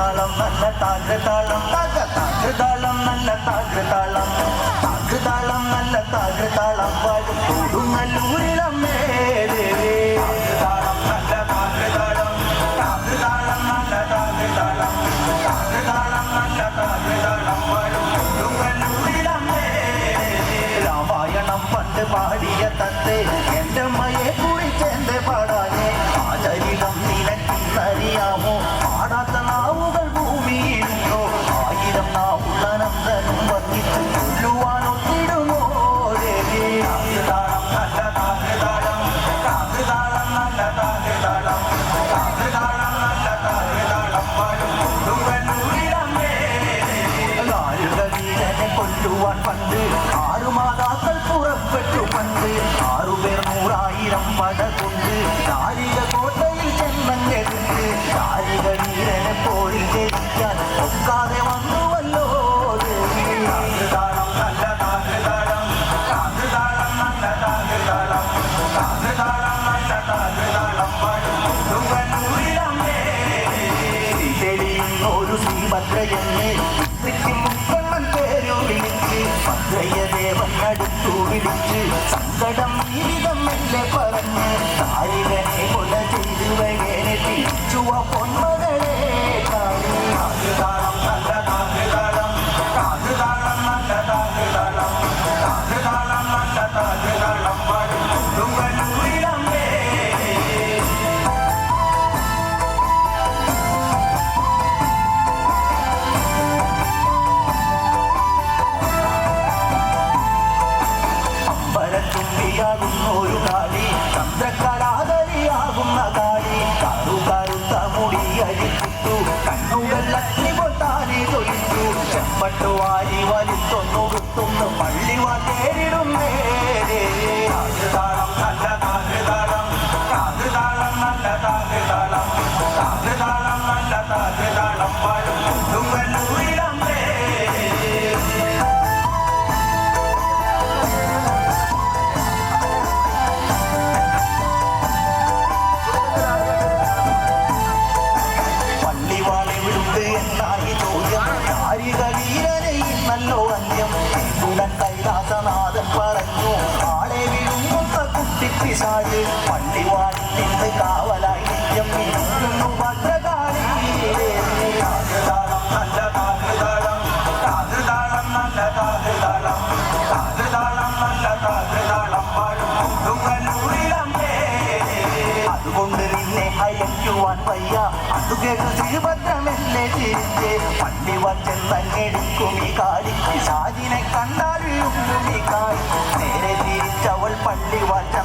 தாளம் நல்ல தாங்கு தாளம் தாங்க தாங்கு தாளம் நல்ல தாங்கு தாளம் தாங்கு தாளம் நல்ல தாங்கு தாளம் வாழும் கூடும் நல்லூரிலம் പണ്ട് ആറുപേർ നൂറായിരം പട കൊണ്ട് നാരിക കോട്ടയിൽ ചെന്നങ്ങെടുത്ത് നാരിക വീരനെ പോയി ജയിക്കാൻ ഒക്കാതെ വന്നുവല്ലോ. താകൃതാളം നല്ല താകൃതാളം താകൃതാളം നല്ല താകൃതാളം താകൃതാളം നല്ല കൊടുങ്ങല്ലൂരിലമ്മേ തെളിയുന്നൊരു ശ്രീഭദ്രയെന്നെ മുക്കണ്ണൻ പേരു വിളിച്ച് ഭദ്രയദേവൻ അടുത്തു വിളിച്ച് സങ്കടം ജീവിതം മെല്ലെ പറഞ്ഞ് താരികനെ காளி சந்திரகலாதரி ஆகும் நகாளி கரு கருத்த முடியடித்து கண்ணுகள் அக்னி கொட்டாரி தொழித்து செம்பட்டு வாரி பரண்யம் இங்குடன் கைலாசநாதன் பரஞ்சும் ஆளே விழும் மொத்த குட்டி பிசாடு பள்ளி வாடி காவல் അയക്കുവാൻ വയ്യ അത് കേട്ട് ശ്രീഭദ്രമെന്നെ തിരിച്ച് പള്ളി വച്ചെന്നെടുക്കും ഈ കാലി സാജിനെ കണ്ടാൽ നേരെ തിരിച്ചവൾ പള്ളി വച്ച